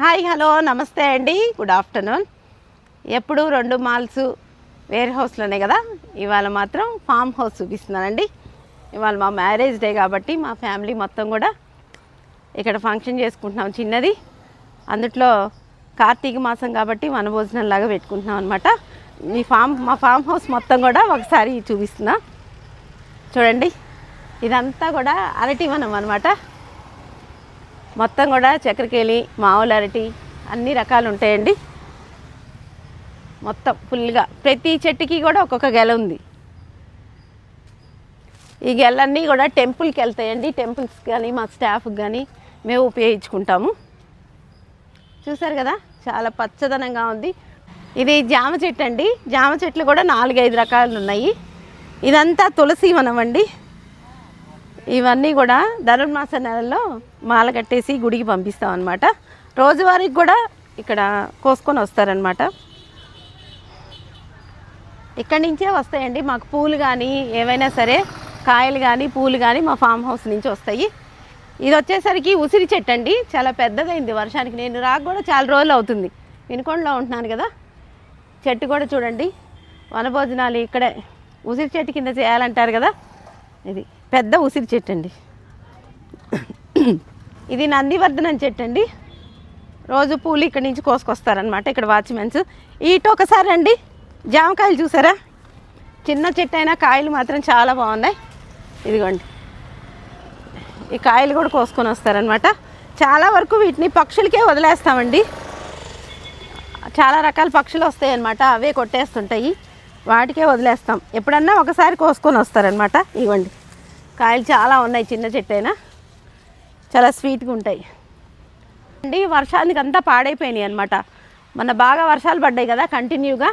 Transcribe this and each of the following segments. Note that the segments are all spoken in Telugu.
హాయ్ హలో నమస్తే అండి. Good afternoon. ఎప్పుడు రెండు మాల్స్ వేర్ హౌస్లోనే కదా? ఇవాళ మాత్రం ఫామ్ హౌస్ చూపిస్తున్నానండి. ఇవాళ మా మ్యారేజ్ డే కాబట్టి మా ఫ్యామిలీ మొత్తం కూడా ఇక్కడ ఫంక్షన్ చేసుకుంటున్నాం చిన్నది. అందుట్లో కార్తీక మాసం కాబట్టి వనభోజనంలాగా లాగా పెట్టుకుంటున్నాం అనమాట మీ ఫామ్ మా ఫామ్ హౌస్ మొత్తం కూడా ఒకసారి చూపిస్తున్నా. చూడండి. ఇదంతా కూడా అరటి వనం అనమాట మొత్తం కూడా చక్కెరకేళి మామూలు అరటి అన్ని రకాలు ఉంటాయండి. మొత్తం ఫుల్గా ప్రతి చెట్టుకి కూడా ఒక్కొక్క గెల ఉంది. ఈ గెలన్నీ కూడా టెంపుల్కి వెళ్తాయండి. టెంపుల్స్ కానీ మా స్టాఫ్కి కానీ మేము ఉపయోగించుకుంటాము. చూసారు కదా? చాలా పచ్చదనంగా ఉంది. ఇది జామ చెట్టు అండి. జామ చెట్లు కూడా నాలుగైదు రకాలు ఉన్నాయి ఇదంతా తులసి వనం అండి ఇవన్నీ కూడా ధనుర్మాస నెలలో మాల కట్టేసి గుడికి పంపిస్తాం అనమాట రోజువారీకి కూడా ఇక్కడ కోసుకొని వస్తారనమాట ఇక్కడి నుంచే వస్తాయండి. మాకు పూలు కానీ ఏవైనా సరే కాయలు కానీ పూలు కానీ మా ఫామ్ హౌస్ నుంచి వస్తాయి. ఇది వచ్చేసరికి ఉసిరి చెట్టు అండి. చాలా పెద్దదైంది వర్షానికి. నేను రాక కూడా చాలా రోజులు అవుతుంది. వినుకొండలో ఉంటున్నాను కదా. చెట్టు కూడా చూడండి. వనభోజనాలు ఇక్కడే. ఉసిరి చెట్టు కింద చేయాలంటారు కదా. ఇది. పెద్ద ఉసిరి చెట్టు అండి. ఇది నందివర్ధనం చెట్టు అండి. రోజు పూలు ఇక్కడి నుంచి కోసుకొస్తారనమాట ఇక్కడ వాచ్మెన్స్. ఇటు ఒకసారి అండి జామకాయలు చూసారా? చిన్న చెట్టు అయినా కాయలు మాత్రం చాలా బాగున్నాయి. ఇదిగోండి. ఈ కాయలు కూడా కోసుకొని వస్తారనమాట చాలా వరకు వీటిని పక్షులకే వదిలేస్తామండి. చాలా రకాల పక్షులు వస్తాయి అన్నమాట అవే కొట్టేస్తుంటాయి. వాటికే వదిలేస్తాం. ఎప్పుడన్నా ఒకసారి కోసుకొని వస్తారనమాట ఇవ్వండి కాయలు చాలా ఉన్నాయి చిన్న చెట్టు అయినా చాలా స్వీట్గా ఉంటాయి. అండి వర్షానికి అంతా పాడైపోయినాయి అనమాట మన బాగా వర్షాలు పడ్డాయి కదా కంటిన్యూగా.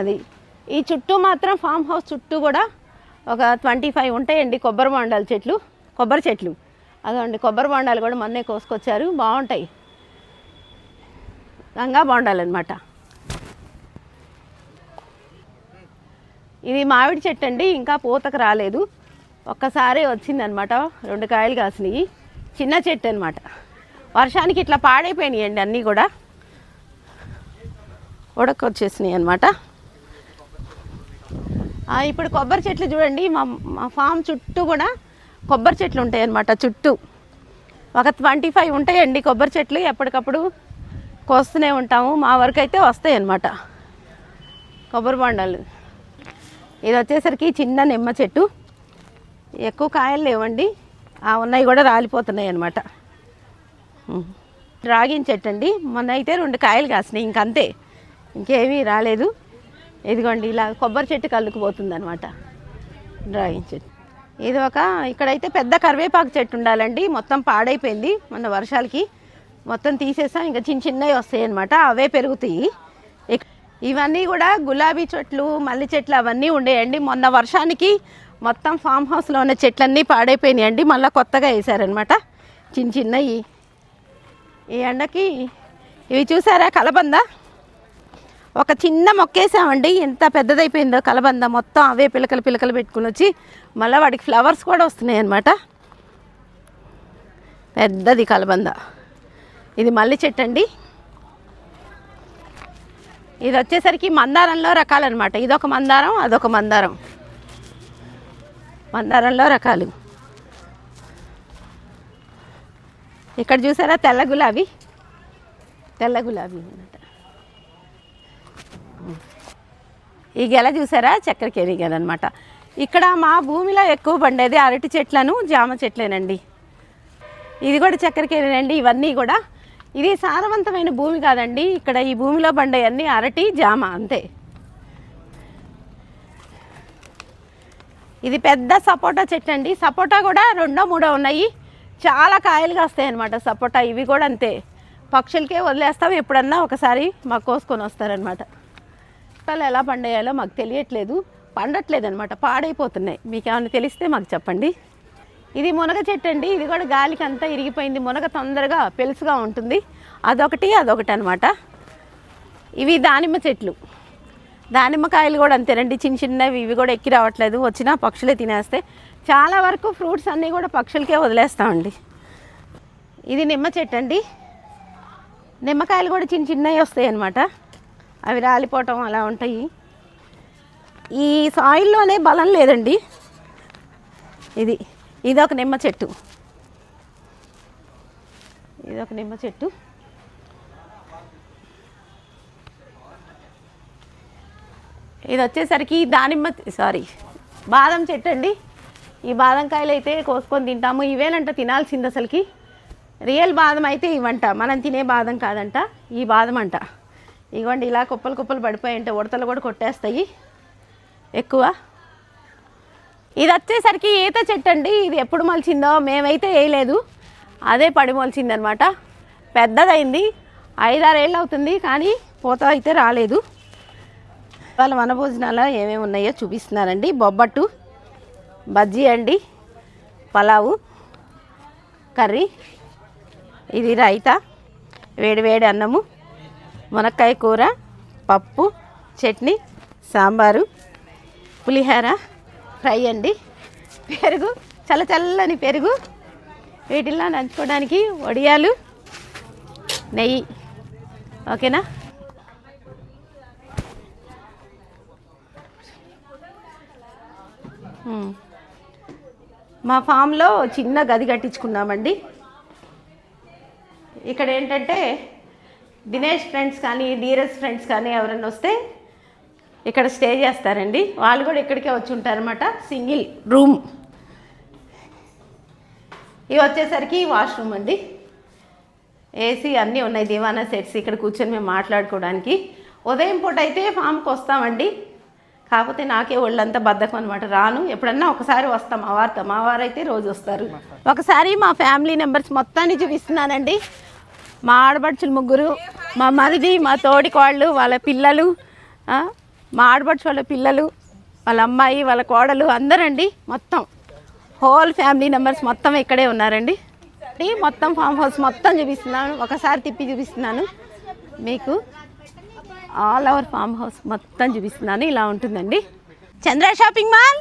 అది. ఈ చుట్టూ మాత్రం ఫామ్ హౌస్ చుట్టూ కూడా ఒక ట్వంటీ ఫైవ్ ఉంటాయండి కొబ్బరి బొండాల చెట్లు కొబ్బరి చెట్లు. అదండి కొబ్బరి బొండాలు కూడా మొన్నే కోసుకొచ్చారు బాగుంటాయి. గంగా బొండాలు అనమాట ఇది మామిడి చెట్టు అండి ఇంకా పూతకు రాలేదు. ఒక్కసారి వచ్చిందనమాట. రెండు కాయలు కాసినాయి. చిన్న చెట్టు అనమాట వర్షానికి ఇట్లా పాడైపోయినాయి అండి అన్నీ కూడా. ఉడకొచ్చేసినాయి అనమాట ఇప్పుడు కొబ్బరి చెట్లు చూడండి. మా మా ఫామ్ చుట్టూ కూడా కొబ్బరి చెట్లు ఉంటాయి అన్నమాట చుట్టూ. ఒక ట్వంటీ ఫైవ్ ఉంటాయండి కొబ్బరి చెట్లు. ఎప్పటికప్పుడు కోస్తూనే ఉంటాము. మా వరకు అయితే వస్తాయి అన్నమాట. కొబ్బరి బొండాలు. ఇది వచ్చేసరికి చిన్న నిమ్మ చెట్టు. ఎక్కువ కాయలు లేవండి. ఆ ఉన్నాయి కూడా రాలిపోతున్నాయి అనమాట డ్రాగిన్ చెట్టు అండి మొన్న అయితే రెండు కాయలు కాసినాయి. ఇంకంతే. ఇంకేమీ రాలేదు. ఇదిగోండి ఇలా కొబ్బరి చెట్టు కలుకుపోతుంది అనమాట డ్రాగన్ చెట్టు. ఇది ఒక ఇక్కడైతే పెద్ద కరివేపాకు చెట్టు ఉండాలండి. మొత్తం పాడైపోయింది మొన్న వర్షాలకి. మొత్తం తీసేసాం. ఇంకా చిన్న చిన్నవి వస్తాయి అనమాట అవే పెరుగుతాయి. ఇవన్నీ కూడా గులాబీ చెట్లు మల్లి చెట్లు అవన్నీ ఉండేయండి. మొన్న వర్షానికి మొత్తం ఫామ్ హౌస్లో ఉన్న చెట్లన్నీ పాడైపోయినాయి అండి మళ్ళీ కొత్తగా వేసారనమాట చిన్న చిన్నవి ఈ ఎండకి ఇవి చూసారా కలబంద? ఒక చిన్న మొక్కేసామండి. ఎంత పెద్దదైపోయిందో కలబంద. మొత్తం అవే పిలకలు పిలకలు పెట్టుకుని వచ్చి మళ్ళీ వాడికి ఫ్లవర్స్ కూడా వస్తున్నాయి అన్నమాట పెద్దది కలబంద. ఇది మల్లి చెట్టు అండి ఇది వచ్చేసరికి మందారంలో రకాలన్నమాట. ఇదొక మందారం అదొక మందారం. మందారంలో రకాలు. ఇక్కడ చూసారా తెల్ల గులాబీ? తెల్ల గులాబీ అనమాట ఈ గెల చూసారా? చక్కెరకేళి గెల అనమాట ఇక్కడ మా భూమిలో ఎక్కువ పండేది అరటి చెట్లను జామ చెట్లేనండి. ఇది కూడా చక్కెరకేళినండి ఇవన్నీ కూడా. ఇది సారవంతమైన భూమి కాదండి. ఇక్కడ ఈ భూమిలో పండే అన్ని అరటి జామ అంతే. ఇది పెద్ద సపోటా చెట్టు అండి. సపోటా కూడా రెండో మూడో ఉన్నాయి. చాలా కాయలు కాస్తాయి అనమాట సపోటా. ఇవి కూడా అంతే. పక్షులకే వదిలేస్తాం. ఎప్పుడన్నా ఒకసారి మాకు కోసుకొని వస్తారనమాట పంటలు ఎలా పండేయాలో మాకు తెలియట్లేదు. పండట్లేదు అనమాట పాడైపోతున్నాయి. మీకు ఏమైనా తెలిస్తే మాకు చెప్పండి. ఇది మునగ చెట్టు అండి. ఇది కూడా గాలికి అంతా ఇరిగిపోయింది. మునగ తొందరగా పెలుసుగా ఉంటుంది. అదొకటి అదొకటి అనమాట ఇవి దానిమ్మ చెట్లు. దానిమ్మకాయలు కూడా అంతేనండి. చిన్న చిన్నవి ఇవి కూడా ఎక్కి రావట్లేదు. వచ్చినా పక్షులే తినేస్తే చాలా వరకు ఫ్రూట్స్ అన్నీ కూడా పక్షులకే వదిలేస్తామండి. ఇది నిమ్మ చెట్టు అండి. నిమ్మకాయలు కూడా చిన్న చిన్నవి వస్తాయి అన్నమాట. అవి రాలిపోవటం అలా ఉంటాయి. ఈ సాయిల్లోనే బలం లేదండి. ఇది ఇదొక నిమ్మ చెట్టు. ఇదొక నిమ్మ చెట్టు. ఇది వచ్చేసరికి దానిమ్మ సారీ బాదం చెట్టు అండి ఈ బాదం కాయలు అయితే కోసుకొని తింటాము. ఇవేనంట తినాల్సింది అసలుకి. రియల్ బాదం అయితే ఇవంట. మనం తినే బాదం కాదంట ఈ బాదం అంట. ఇగోండి ఇలా కుప్పలు కుప్పలు పడిపోయి అంటే ఉడతలు కూడా కొట్టేస్తాయి. ఎక్కువ. ఇది వచ్చేసరికి ఈత చెట్టు అండి ఇది ఎప్పుడు మొలిచిందో మేమైతే వేయలేదు. అదే పడి మొలిచిందనమాట. పెద్దదైంది. ఐదారేళ్ళు అవుతుంది కానీ పూత అయితే రాలేదు. వాళ్ళ వనభోజనాలు ఏమేమి ఉన్నాయో చూపిస్తున్నారండి. బొబ్బట్టు బజ్జీ అండి పలావు కర్రీ ఇది రైతా వేడి వేడి అన్నము మునక్కాయ కూర పప్పు చట్నీ సాంబారు పులిహోర ఫ్రై అండి. పెరుగు చల్ల చల్లని పెరుగు వీటిల్లో నంచుకోవడానికి వడియాలు నెయ్యి. ఓకేనా? మా ఫామ్లో చిన్న గది కట్టించుకున్నామండి. ఇక్కడ ఏంటంటే దినేష్ ఫ్రెండ్స్ కానీ ధీరజ్ ఫ్రెండ్స్ కానీ ఎవరైనా వస్తే ఇక్కడ స్టే చేస్తారండి. వాళ్ళు కూడా ఇక్కడికే వచ్చి ఉంటారన్నమాట. Single room. ఇవి వచ్చేసరికి వాష్రూమ్ అండి. ఏసీ అన్నీ ఉన్నాయి దివానా సెట్స్. ఇక్కడ కూర్చొని మేము మాట్లాడుకోవడానికి. ఉదయం పూట అయితే ఫామ్కి వస్తామండి. కాకపోతే నాకే ఒళ్ళంతా బద్దకం అనమాట రాను ఎప్పుడన్నా ఒకసారి వస్తాం మా వారితో. మా వారు అయితే రోజు వస్తారు. ఒకసారి మా ఫ్యామిలీ మెంబర్స్ మొత్తాన్ని చూపిస్తున్నానండి. మా ఆడబడుచులు ముగ్గురు మా మరిది మా తోడికోళ్ళు వాళ్ళ పిల్లలు మా ఆడబడుచు వాళ్ళ పిల్లలు వాళ్ళ అమ్మాయి వాళ్ళ కోడలు అందరండి మొత్తం. హోల్ ఫ్యామిలీ మెంబర్స్ మొత్తం ఇక్కడే ఉన్నారండి. మొత్తం ఫామ్ హౌస్ మొత్తం చూపిస్తున్నాను. ఒకసారి తిప్పి చూపిస్తున్నాను మీకు. ఆల్ అవర్ ఫామ్ హౌస్ మొత్తం చూపిస్తున్నాను ఇలా ఉంటుందండి. Chandra shopping mall.